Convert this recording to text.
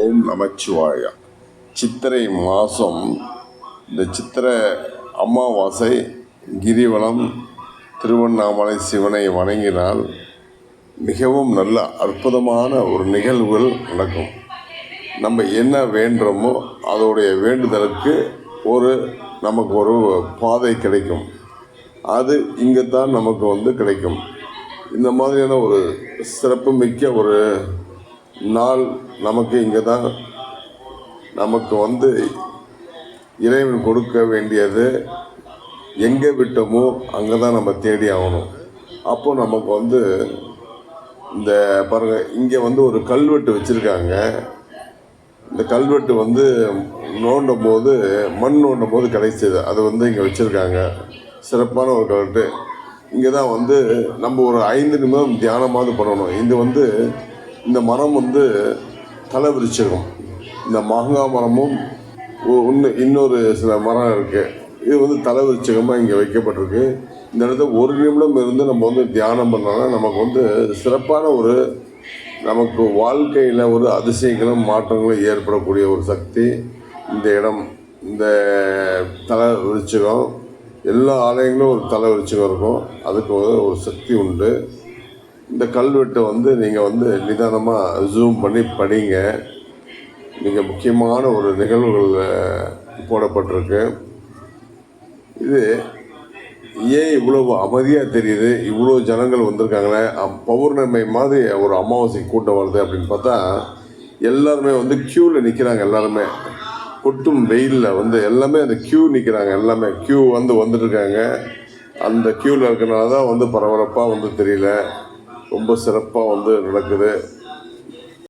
ஓம் நமச்சிவாயா. சித்திரை மாதம் இந்த சித்திரை அமாவாசை கிரிவலம் திருவண்ணாமலை சிவனை வணங்கினால் மிகவும் நல்ல அற்புதமான ஒரு நிகழ்வுகள் நடக்கும். நம்ம என்ன வேண்டுறோமோ அதோடைய வேண்டுதலுக்கு ஒரு நமக்கு ஒரு பாதை கிடைக்கும். அது இங்கே தான் நமக்கு வந்து கிடைக்கும். இந்த மாதிரியான ஒரு சிறப்பு மிக்க ஒரு நாள் நமக்கு இங்கே தான் நமக்கு வந்து இறைவன் கொடுக்க வேண்டியது எங்கே விட்டோமோ அங்கே தான் நம்ம தேடி ஆகணும். அப்போ நமக்கு வந்து இந்த பாருங்கள் இங்கே வந்து ஒரு கல்வெட்டு வச்சுருக்காங்க. இந்த கல்வெட்டு வந்து நோண்டும் போது மண் நோண்டும் போது கிடைச்சது. அது வந்து இங்கே வச்சுருக்காங்க. சிறப்பான ஒரு கல்வெட்டு. இங்கே தான் வந்து நம்ம ஒரு ஐந்து நிமிடம் தியானமாவது பண்ணணும். இது வந்து இந்த மரம் வந்து தலை விரிச்சிருக்கும் இந்த மாங்காய் மரமும் இன்னும் ஒன்று இன்னொரு சில மரம் இருக்குது இது வந்து தலை விருச்சகமாக இங்கே வைக்கப்பட்டிருக்கு. இந்த இடத்துல ஒரு நிமிடம் இருந்து நம்ம வந்து தியானம் பண்ணோம்னா நமக்கு வந்து சிறப்பான ஒரு நமக்கு வாழ்க்கையில் ஒரு அதிசயங்களும் மாற்றங்களும் ஏற்படக்கூடிய ஒரு சக்தி இந்த இடம் இந்த தலை விருச்சகம் எல்லா ஆலயங்களும் ஒரு தலை விருச்சகம் இருக்கும். அதுக்கு ஒரு சக்தி உண்டு. இந்த கல்வெட்டை வந்து நீங்கள் வந்து நிதானமாக ஜூம் பண்ணி படிங்க. மிக முக்கியமான ஒரு நிகழ்வுகள் போடப்பட்டிருக்கு. இது ஏன் இவ்வளோ அமைதியாக தெரியுது? இவ்வளோ ஜனங்கள் வந்திருக்காங்களே? பௌர்ணமி மாதிரி ஒரு அமாவாசை கூட்டம் வருது அப்படின்னு பார்த்தா எல்லாருமே வந்து க்யூவில் நிற்கிறாங்க எல்லாருமே. கொட்டும் வெயிலில் வந்து எல்லாமே அந்த க்யூ நிற்கிறாங்க எல்லாமே. க்யூ வந்து வந்துட்டுருக்காங்க அந்த க்யூவில் இருக்கிறனால தான் வந்து பரபரப்பாக வந்து தெரியல. ரொம்ப சிறப்பாக வந்து நடக்குது.